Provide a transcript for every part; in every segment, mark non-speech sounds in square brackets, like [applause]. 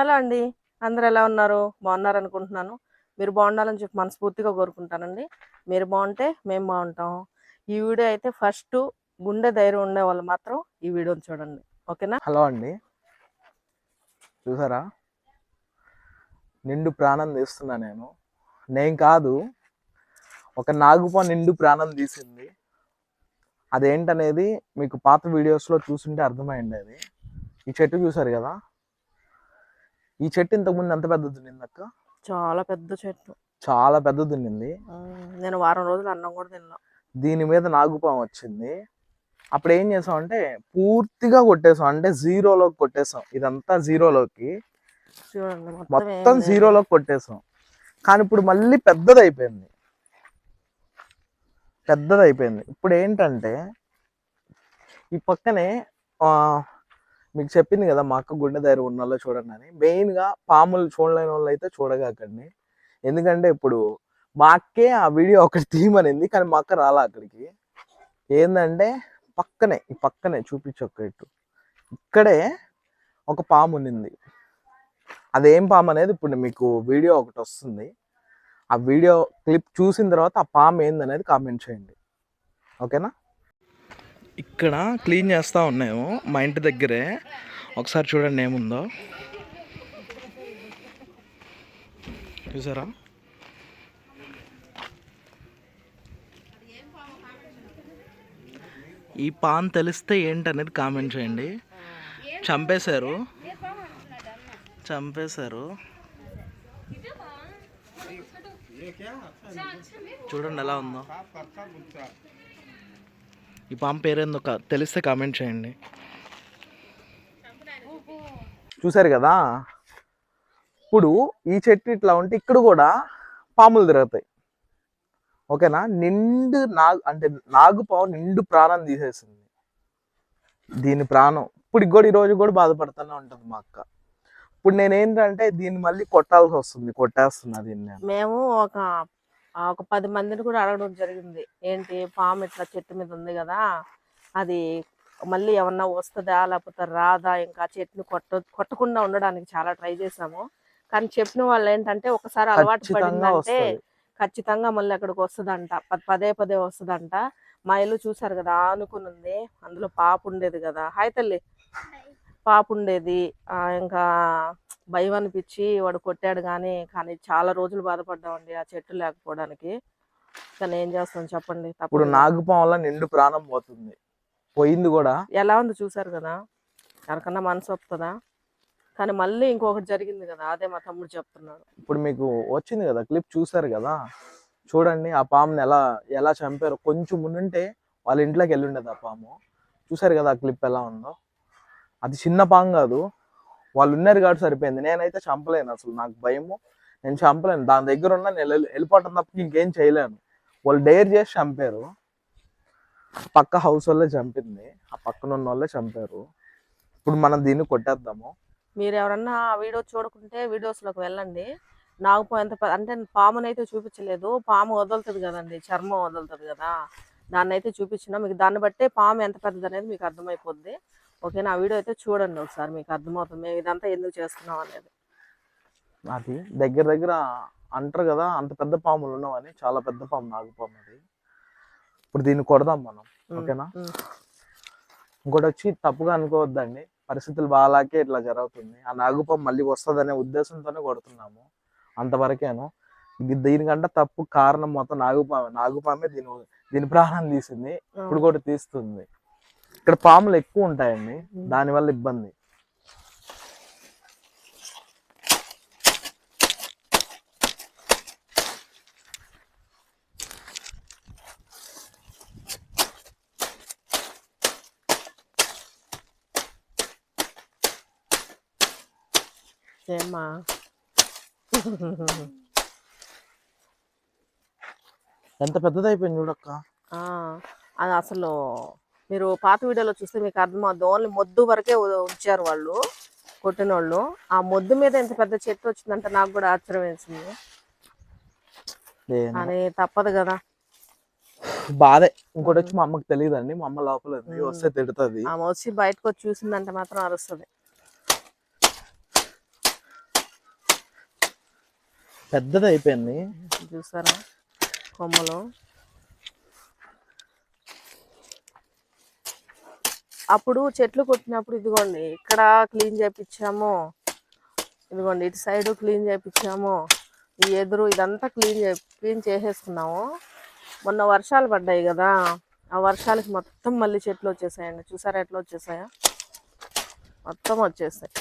Hello అండి. అందరు ఎలా ఉన్నారు? బాగున్నారు అనుకుంటున్నాను. మీరు బాగుండాలని చెప్పి మనస్ఫూర్తిగా కోరుకుంటానండి. మీరు బాగుంటే మేము బాగుంటాం. ఈ వీడియో అయితే ఫస్ట్ గుండె ధైర్యం ఉండే వాళ్ళు మాత్రం ఈ వీడియోని చూడండి. ఓకేనా? హలో అండి. చూసారా? నిండు ప్రాణం తీస్తున్నా నేను. నేను కాదు ఒక నాగుప నిండు ప్రాణం తీసింది. అదేంటనేది మీకు పాత వీడియోస్లో చూసుంటే అర్థమైంది అది ఈ చెట్టు చూసారు కదా? ఈ చెట్టు ఇంతకుముందు ఎంత పెద్దది ఉండింది అక్క? చాలా పెద్ద చెట్టు. చాలా పెద్దది ఉండింది ఉమ్, నేను వారం రోజులు అన్నం కూడా తిన్నా దీని మీద నాగుపాము వచ్చింది. అప్పుడు ఏం చేసాం అంటే పూర్తిగా కొట్టేసాం. అంటే జీరోలోకి కొట్టేసాం. ఇదంతా జీరోలోకి. చూడండి మొత్తం. జీరోలోకి కొట్టేసాం. కానీ ఇప్పుడు మళ్ళీ పెద్దది అయిపోయింది పెద్దది అయిపోయింది ఇప్పుడు ఏంటంటే ఈ పక్కనే ఆ, మీకు చెప్పింది కదా మా అక్క గుండె ధైర్యం ఉన్న వాళ్ళు చూడండి అని. మెయిన్గా పాములు చూడలేని వాళ్ళు అయితే చూడగాకండి. ఎందుకంటే ఇప్పుడు మా అక్కే ఆ వీడియో ఒకటి తీయమనింది కానీ మా అక్క రాలా అక్కడికి. ఏంటంటే పక్కనే ఈ పక్కనే చూపించు ఒక్క ఇటు. ఇక్కడే ఒక పాము ఉండింది అదేం పాము అనేది ఇప్పుడు మీకు వీడియో ఒకటి వస్తుంది. ఆ వీడియో క్లిప్ చూసిన తర్వాత ఆ పాము ఏందనేది కామెంట్ చేయండి. ఓకేనా? ఇక్కడ క్లీన్ చేస్తూ ఉన్నాము మా ఇంటి దగ్గరే. ఒకసారి చూడండి ఏముందో. చూసారా? ఈ పాన్ తెలిస్తే ఏంటనేది కామెంట్ చేయండి. చంపేశారు. చంపేశారు. చూడండి ఎలా ఉందో. ఈ పాము పేరేందో తెలిస్తే కామెంట్ చేయండి. చూసారు కదా? ఇప్పుడు ఈ చెట్టు ఇట్లా ఉంటే ఇక్కడ కూడా పాములు తిరుగుతాయి. ఓకేనా? నిండు నాగు అంటే నాగు పాము నిండు ప్రాణం తీసేసింది. దీని ప్రాణం. ఇప్పుడు కూడా ఈ రోజు కూడా బాధపడుతూనే ఉంటుంది మా అక్క. ఇప్పుడు నేను ఏంటంటే దీన్ని మళ్ళీ కొట్టాల్సి వస్తుంది కొట్టేస్తున్నా దీన్ని నేను. మేము ఒక ఒక పది మందిని కూడా అడగడం జరిగింది. ఏంటి పాము ఇట్లా చెట్టు మీద ఉంది కదా అది మళ్ళీ ఏమన్నా వస్తుందా లేకపోతే రాదా? ఇంకా చెట్టుని కొట్ట కొట్టకుండా ఉండడానికి చాలా ట్రై చేసాము. కానీ చెప్పిన వాళ్ళు ఏంటంటే ఒకసారి అలవాటు పడిందంటే ఖచ్చితంగా మళ్ళీ అక్కడికి వస్తుందంట. పదే పదే వస్తుందంట. మా ఇల్లు చూసారు కదా ఆనుకుని ఉంది. అందులో పాప ఉండేది కదా. హాయ్ తల్లి. పాప ఉండేది. ఆ, ఇంకా భయం అనిపించి వాడు కొట్టాడు కానీ కానీ చాలా రోజులు బాధపడ్డామండి ఆ చెట్టు లేకపోవడానికి. కానీ ఏం చేస్తాం చెప్పండి ఇప్పుడు. నాగుపాము వల్ల నిండు ప్రాణం పోతుంది. పోయింది కూడా. ఎలా ఉంది చూసారు కదా? ఎవరికన్నా మనసు వస్తుందా కానీ మళ్ళీ ఇంకొకటి జరిగింది కదా అదే మా తమ్ముడు చెప్తున్నాడు. ఇప్పుడు మీకు వచ్చింది కదా క్లిప్ చూసారు కదా? చూడండి ఆ పాముని ఎలా ఎలా చంపారు. కొంచెం ముందుంటే వాళ్ళ ఇంట్లోకి వెళ్ళి ఉండేది ఆ పాము. చూసారు కదా ఆ క్లిప్ ఎలా ఉందో? అది చిన్న పాము కాదు. వాళ్ళు ఉన్నారు కాబట్టి సరిపోయింది. నేనైతే చంపలేను అసలు. నాకు భయము. నేను చంపలేను. దాని దగ్గర ఉన్న నేను వెళ్ళిపోవటం తప్ప ఇంకేం చేయలేను. వాళ్ళు డేర్ చేసి చంపారు. పక్క హౌస్ వాళ్ళే చంపింది. ఆ పక్కన ఉన్న వాళ్ళే చంపారు. ఇప్పుడు మనం దీన్ని కొట్టేద్దాము. మీరు ఎవరన్నా ఆ వీడియో చూడకుంటే వీడియోస్లోకి వెళ్ళండి. నాకు ఎంత అంటే పామునైతే అయితే చూపించలేదు. పాము వదులుతుంది కదండి. చర్మం వదులుతుంది కదా. దాన్ని అయితే చూపించిన మీకు దాన్ని బట్టే పాము ఎంత పెద్దది అనేది మీకు అర్థమైపోద్ది. ఓకేనా ఆ వీడియో అయితే చూడండి ఒకసారి మీకు అర్థమవుతుంది. మేము ఇదంతా ఎందుకు చేస్తున్నాం అనేది. అది దగ్గర దగ్గర అంటారు కదా అంత పెద్ద పాములు ఉన్నావని చాలా పెద్ద పాము నాగుపాము అది. ఇప్పుడు దీన్ని కొడదాం మనం ఓకేనా. ఇంకోటి వచ్చి తప్పుగా అనుకోవద్దండి. పరిస్థితులు బాగాలాకే ఇట్లా జరుగుతుంది. ఆ నాగుపాము మళ్ళీ వస్తుందనే ఉద్దేశంతోనే కొడుతున్నాము అంతవరకేను. ఇది దీనికంటే తప్పు కారణం మొత్తం నాగుపామే నాగుపామే దీని దీని ప్రాణం తీసింది. ఇప్పుడు కూడా తీస్తుంది. ఇక్కడ పాములు ఎక్కువ ఉంటాయండి. దానివల్ల ఇబ్బంది. ఏమ్మా ఎంత పెద్దదైపోయింది చూడక్క? అది అసలు మీరు పాత వీడియోలో చూస్తే మీకు అర్థమవుతుంది ఓన్లీ మొద్దు వరకే ఉంచారు వాళ్ళు కొట్టిన వాళ్ళు ఆ మొద్దు మీద ఎంత పెద్ద చెట్టు వచ్చిందంటే నాకు కూడా ఆశ్చర్యం వేసింది. కానీ తప్పదు కదా. బాధే. ఇంకోటి వచ్చి మా అమ్మకి తెలియదండి. మా అమ్మ లోపల. వస్తే తిడుతుంది. ఆమె వచ్చి బయటకు వచ్చి చూసిందంటే మాత్రం అరుస్తుంది. పెద్దది అయిపోయింది చూసారా? కొమ్మలు. అప్పుడు చెట్లు కొట్టినప్పుడు ఇదిగోండి ఇక్కడ క్లీన్ చేయించాము ఇదిగోండి ఇటు సైడ్ క్లీన్ చేయించాము ఈ ఎదురు ఇదంతా క్లీన్ చే క్లీన్ చేసేసుకున్నాము. మొన్న వర్షాలు పడ్డాయి కదా ఆ వర్షాలకి మొత్తం మళ్ళీ చెట్లు వచ్చేసాయండి. చూసారా ఎట్లా వచ్చేసాయా? మొత్తం వచ్చేసాయి.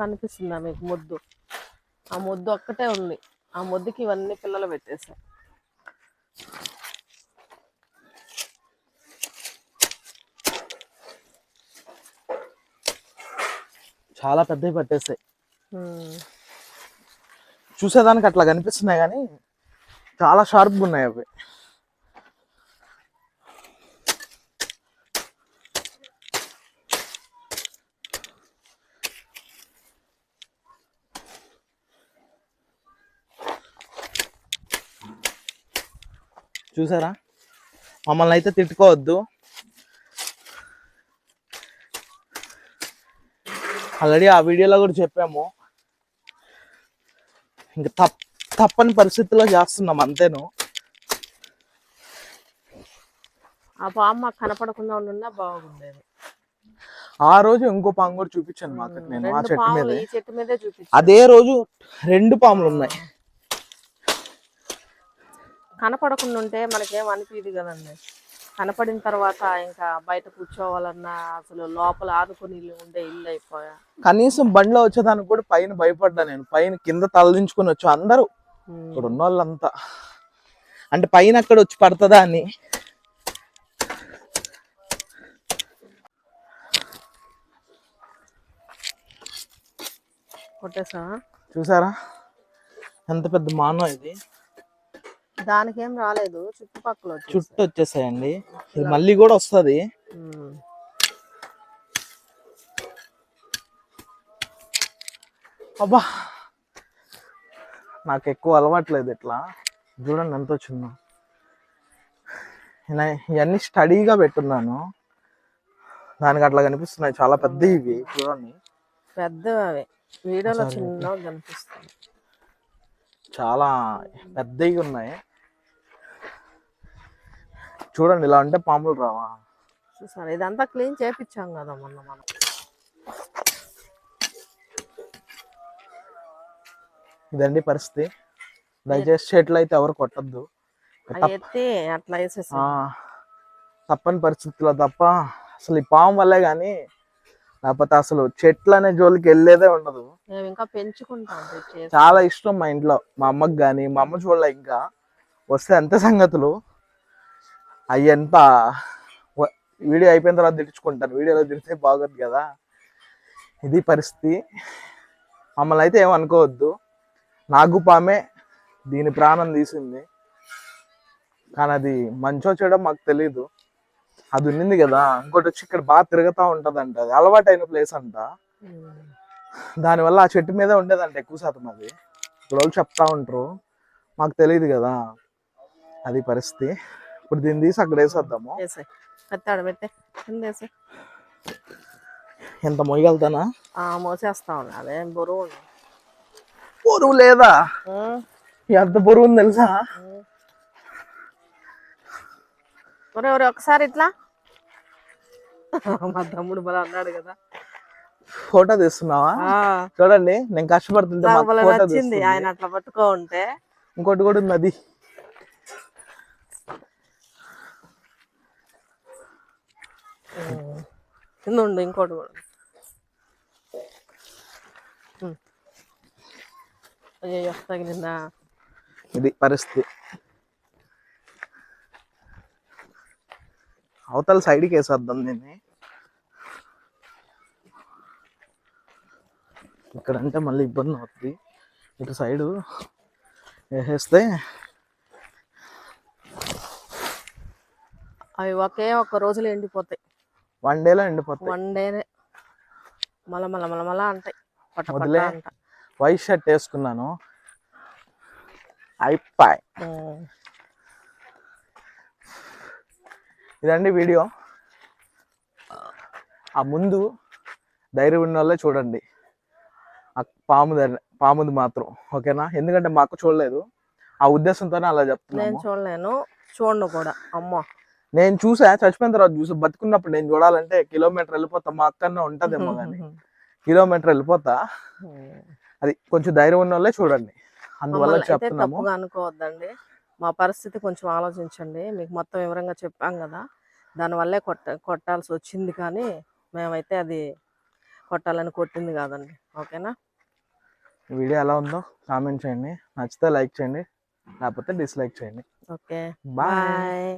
కనిపిస్తుందా మీకు ముద్దు. ఆ ముద్దు ఒక్కటే ఉంది. ఆ ముద్దుకి ఇవన్నీ పిల్లలు పెట్టేశాయి చాలా పెద్దవి పట్టేస్తాయి. చూసేదానికి అట్లా కనిపిస్తున్నాయి కానీ చాలా షార్ప్గా ఉన్నాయి అవి. చూసారా? మమ్మల్ని అయితే తిట్టుకోవద్దు. ఆల్రెడీ ఆ వీడియోలో కూడా చెప్పాము. ఇంకా తప్ తప్పని పరిస్థితుల్లో చేస్తున్నాం అంతేను. ఆ పాము మాకు కనపడకుండా ఉండున్నా బాగుండేది. ఆ రోజు ఇంకో పాము కూడా చూపించాను మాకు నేను ఆ చెట్టు మీద. అదే రోజు రెండు పాములు ఉన్నాయి. కనపడకుండా ఉంటే మనకేం అనిపించదు కదండి. కనపడిన తర్వాత ఇంకా బయట కూర్చోవాలన్నా అసలు లోపల ఆదుకొని ఇల్లు ఉండే ఇల్లు అయిపోయా. కనీసం బండిలో వచ్చేదానికి కూడా పైన భయపడ్డా నేను. పైన కింద తలదించుకొని వచ్చు. అందరూ. ఇక్కడ ఉన్న వాళ్ళంతా అంటే పైన అక్కడ వచ్చి పడుతుందా అని. కొట్టేసా చూసారా? ఎంత పెద్ద మానవ ఇది. దానికేం రాలేదు చుట్టుపక్కల చుట్టూ వచ్చేసాయండి ఇది మళ్ళీ కూడా వస్తుంది. అబ్బా! నాకు ఎక్కువ అలవాట్లేదు ఇట్లా. చూడండి ఎంత వచ్చిందో. ఇలా ఇవన్నీ స్టడీగా పెట్టున్నాను. దానికి అట్లా కనిపిస్తున్నాయి. చాలా పెద్ద ఇవి. చూడండి. పెద్దవి అవి. వీడియోలో చిన్న కనిపిస్తుంది చాలా పెద్దవి ఉన్నాయి. చూడండి ఇలా ఉంటే పాములు రావా? చూసాను ఇదంతా క్లీన్ చేపించాం కదా మొన్న మనం. ఇదండి పరిస్థితి. దయచేసి చెట్లు అయితే ఎవరు కొట్టద్దు. ఎత్తి అట్లా వేసేసి. తప్పని పరిస్థితుల్లో తప్ప అసలు ఈ పాము వల్లే కానీ లేకపోతే అసలు చెట్లు అనే జోలికి వెళ్ళేదే ఉండదు. మేము ఇంకా పెంచుకుంటాం చాలా ఇష్టం మా ఇంట్లో మా అమ్మకి కానీ మా అమ్మ చూడలే ఇంకా. వస్తే అంతే సంగతులు. అయ్యంతా వ- వీడియో అయిపోయిన తర్వాత తిట్టుకుంటాను వీడియోలో తిడితే బాగోదు కదా. ఇది పరిస్థితి. మమ్మల్ని అయితే ఏమనుకోవద్దు నాకు పామే దీని ప్రాణం తీసింది. కానీ అది మంచో చెడో మాకు తెలీదు. అది ఉన్నింది కదా. ఇంకోటి వచ్చి ఇక్కడ బాగా తిరుగుతూ ఉంటదంట. అది అలవాటైన ప్లేస్ అంట. దానివల్ల ఆ చెట్టు మీద ఉండేదంట ఎక్కువ శాతం అది. ఇప్పుడు వాళ్ళు చెప్తా ఉంటారు. మాకు తెలియదు కదా. అది పరిస్థితి. ఇప్పుడు దీన్ని తీసి అక్కడ వేసేద్దాము. పెత్తాడు పెట్టే. ఎంత మొయ్యగలుగుతానా ఆ మోసేస్తా ఉన్నా. అదేం బరువు. బరువు లేదా? ఎంత బరువు ఉంది తెలుసా. ఒరే ఒకసారి ఇట్లా. మా తమ్ముడు బల అన్నాడు కదా. ఫోటో తీస్తున్నావా? చూడండి నేను కష్టపడుతుంటే తీస్తుంది ఆయన అట్లా పట్టుకో ఉంటే ఇంకోటి కూడా ఉంది అది ఉండు ఇంకోటి కూడా. అయ్యో తగిలిందా? ఇది పరిస్థితి. అవతల సైడ్కి వేసేద్దాం దీన్ని. ఇక్కడ అంటే మళ్ళీ ఇబ్బంది అవుతుంది ఇటు సైడు వేసేస్తే అవి ఒకే ఒక్క రోజులో ఎండిపోతాయి. వన్ డేలో ఎండిపోతాయి. వన్ డేనే మల మల మల మల అంటాయి. వదిలే. అంట. వైట్ షర్ట్ వేసుకున్నాను. అయిపోయి. ఇదండి వీడియో. ఆ ముందు ధైర్యం ఉన్న వాళ్ళే చూడండి. ఆ పాము పాముది మాత్రం. ఓకేనా? ఎందుకంటే మా అక్క చూడలేదు. ఆ ఉద్దేశంతోనే అలా నేను చెప్తున్నాను చూడలేను. చూడను కూడా. అమ్మో. నేను చూసా చచ్చిపోయిన తర్వాత చూసా బతుకున్నప్పుడు నేను చూడాలంటే కిలోమీటర్ వెళ్ళిపోతా మా అక్కనే ఉంటదేమో కానీ [laughs] కిలోమీటర్ వెళ్ళిపోతా. అది కొంచెం ధైర్యం ఉన్న వాళ్ళే చూడండి. అందువల్ల చెప్తున్నాము. అనుకోవద్దండి. మా పరిస్థితి కొంచెం ఆలోచించండి. మీకు మొత్తం వివరంగా చెప్పాం కదా. దానివల్లే కొట్ట కొట్టాల్సి వచ్చింది కానీ మేమైతే అది కొట్టాలని కొట్టింది కాదండి. ఓకేనా? వీడియో ఎలా ఉందో కామెంట్ చేయండి. నచ్చితే లైక్ చేయండి. లేకపోతే డిస్లైక్ చేయండి. ఓకే. బాయ్